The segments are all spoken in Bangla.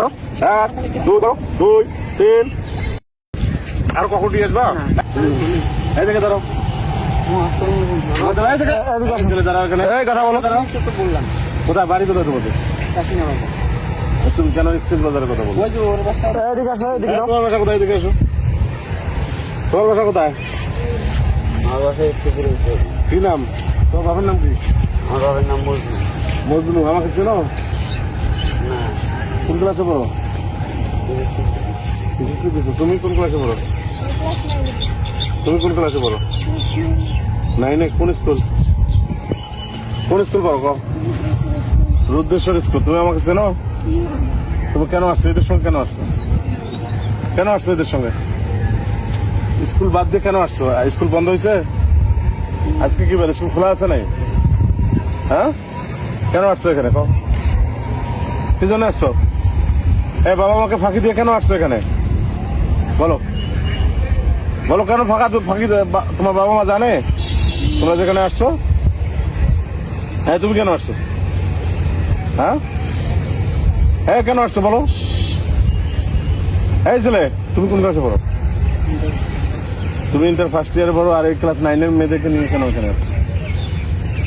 করো। এক দুই করো। দুই তিন। আর কখন নিয়ে আসবা? এই দেখে দাঁড়াও কথা বলো। দাঁড়াও। কোথায়? বাড়ি কোথায় তোমাদের। তুমি কেন বাজারের কথা বলো। এদিকে আসো এদিকে তোমার বাসা কোথায়? এদিকে এসো তোমার বাসা কোথায়? আমার স্কুল কি নাম? তোমার বাবার নাম কি? আমার বাবার নাম মজনু। মজনু আমাকে চেনো? না কোন ক্লাসে পড়ো? তুমি কোন ক্লাসে পড়ো? তুমি কোন ক্লাসে পড়ো? নাইনে কোন স্কুল? কোন স্কুল পড়ো কও? রুদ্রেশ্বর স্কুল। তুমি আমাকে চেনো? তুমি কেন আসছো? এদের সঙ্গে কেন আসছো? কেন আসছো এদের সঙ্গে? স্কুল বাদ দিয়ে কেন আসছো? স্কুল বন্ধ হয়েছে আজকে কি বলে স্কুল খোলা আছে নাই? হ্যাঁ? কেন আসছো এখানে কও? কি জন্য আসছো? এ, বাবা মাকে ফাঁকি দিয়ে কেন আসছো এখানে? বলো। বলো কেন ফাঁকা ফাঁকি তোমার বাবা মা জানে? তোমরা যেখানে আসছো? হ্যাঁ তুমি কেন আসছো? হ্যাঁ? হ্যাঁ কেন আসছো বলো? এই ছেলে, তুমি কোন ক্লাসে পড়ো? তুমি ইন্টার ফার্স্ট ইয়ারে পড়ো আর এই ক্লাস নাইনের মেয়েদেরকে নিয়ে কেন এখানে আসছো?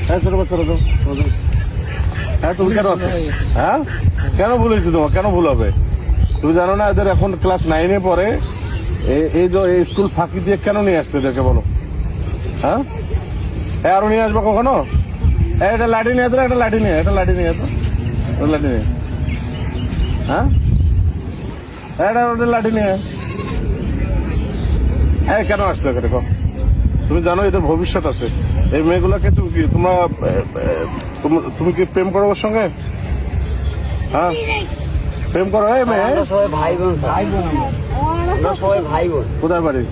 হ্যাঁ ছোট বাচ্চা হ্যাঁ তুমি কেন আছো হ্যাঁ? কেন ভুল হয়েছে তোমার? কেন ভুল হবে? তুমি জানো না এদের এখন ক্লাস নাইনে পড়ে? এই স্কুল ফাঁকি দিয়ে কেন নিয়ে আসছো এদেরকে বলো? হ্যাঁ? হ্যাঁ আরও নিয়ে আসব কখনো? হ্যাঁ এটা লাঠি নিয়ে তো একটা লাঠি নিয়ে, এটা লাঠি নিয়ে তো ওটা লাঠি নিয়ে। হ্যাঁ? এটা ওটা লাঠি নিয়ে। হ্যাঁ কেন আসছো এখানে? কো তুমি জানো এদের ভবিষ্যৎ আছে। এই মেয়েগুলোকে তুমি কি, তোমরা- তুমি কি প্রেম করো ওর সঙ্গে? হ্যাঁ? প্রেম করো এই মেয়ে। আমরা সবাই ভাই বোন। ভাই বোন আমরা। সবাই ভাই বোন কোথায় বাড়ি?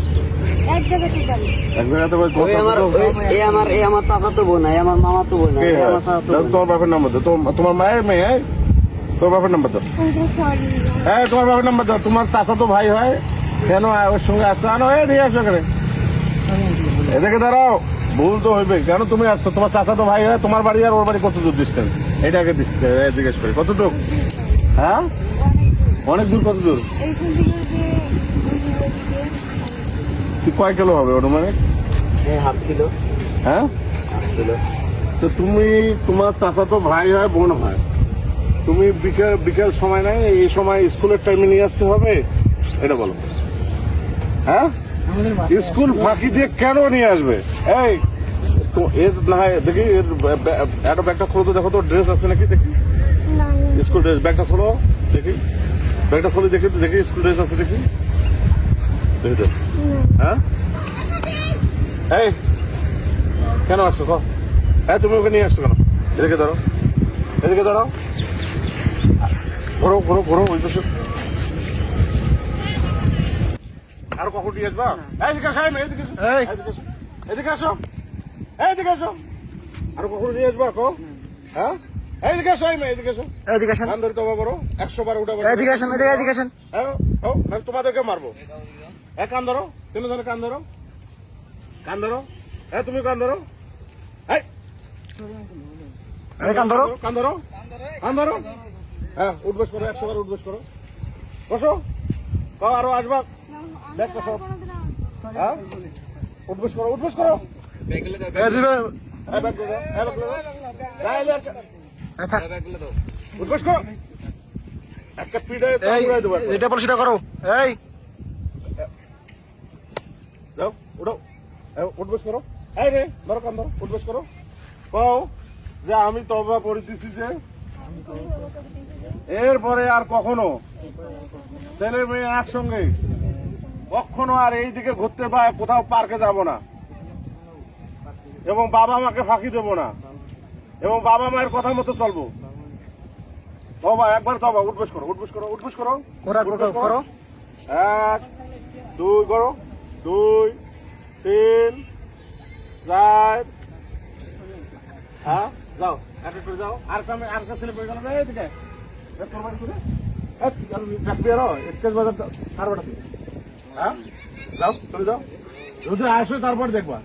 এক বাড়ি তোমার ওই আমার তো- এই আমার এই আমার চাচা তো বোন এই আমার মামা তো বোন এই আমার চাচা তো তোমার বাপের নাম্বার দাও। তোমার- মায়ের মেয়ে? তোমার বাপের নাম্বার দাও। হ্যাঁ তোমার বাপের নাম্বার দাও। তোমার চাচা তো ভাই হয়। কেন ওর সঙ্গে আসছো? আনো এই নিয়ে আসো এখানে। এদিকে দাঁড়াও। ভুল তো হইবে। কেন তুমি আসছো? তোমার চাচা তো ভাই হয় তোমার বাড়ি আর ওর বাড়ি কত দূর ডিস্টেন্স এটাকে এ, জিজ্ঞেস করি। কত দূর হ্যাঁ অনেক দূর কত দূর কয় কিলো হবে মানে হাফ কিলো হ্যাঁ তো তুমি তোমার চাচা তো ভাই হয় বোন হয় তুমি বিকেল বিকেল সময় নাই এই সময় স্কুলের টাইমে নিয়ে আসতে হবে এটা বলো হ্যাঁ স্কুল ফাঁকি দিয়ে কেন নিয়ে আসবে এই তো এর না দেখি এর একটা ব্যাগটা খোলো তো দেখো তো ড্রেস আছে নাকি দেখি স্কুল ড্রেস ব্যাগটা খোলো দেখি। ব্যাগটা খুলে দেখি দেখি স্কুল ড্রেস আছে দেখি। দেখি তো হ্যাঁ? এই কেন আসছো? কো হ্যাঁ তুমি ওকে নিয়ে আসছো কেন? এদিকে দাঁড়াও। এদিকে দাঁড়াও। ঘোরো ঘোরো ঘোরো ওই পাশে। আর কখন নিয়ে আসবা? এদিকে মেয়ে, এদিকে এদিকে আসো। এদিকে আসো। আর কখন নিয়ে আসবা কো হ্যাঁ? এইদিকে আসো এই মেয়ে, এদিকে আসো। এদিকে আসেন। কান ধরে তো একশো বার উঠা এদিকে আসেন এদিকে এদিকে আসেন। হ্যাঁ নাহলে তোমাদেরকে মারবো। এক কান ধরো তিনজনে কান ধরো। কান ধরো। হ্যাঁ তুমি কান ধরো। এই এই কান ধরো। কান ধরো। কান ধরো। হ্যাঁ উঠবস করো একশো বার উঠবস করো। বসো। কও আরও আসবা। দেখ সব। হ্যাঁ? উঠবস করো উঠবস করো। এই দিবে। এই ব্যাগ এই ব্যাগগুলো দাও। এই, এই ব্যাগ- থাক। করো। করো। করো। করো যে আমি তবা পড়িতেছি যে, এরপরে আর কখনো ছেলে মেয়ে একসঙ্গে কখনো আর এই দিকে ঘুরতে বা কোথাও পার্কে যাব না এবং বাবা মাকে ফাঁকি দেব না। এবং বাবা মায়ের কথা মতো চলবো। তবা একবার তবা উঠবস করো উঠবস করো উঠবস করো করো, করো, এক দুই করো দুই তিন চার। হ্যাঁ যাও একটা করে যাও। আর আর কাছে ছেলে পেয়ে গেল না এদিকে এ, তোর বাড়ি কোথায়? এ, আর চাকরি আরও স্কেচ বাজার হ্যাঁ যাও চলে যাও। যদি আসো তারপর দেখবা।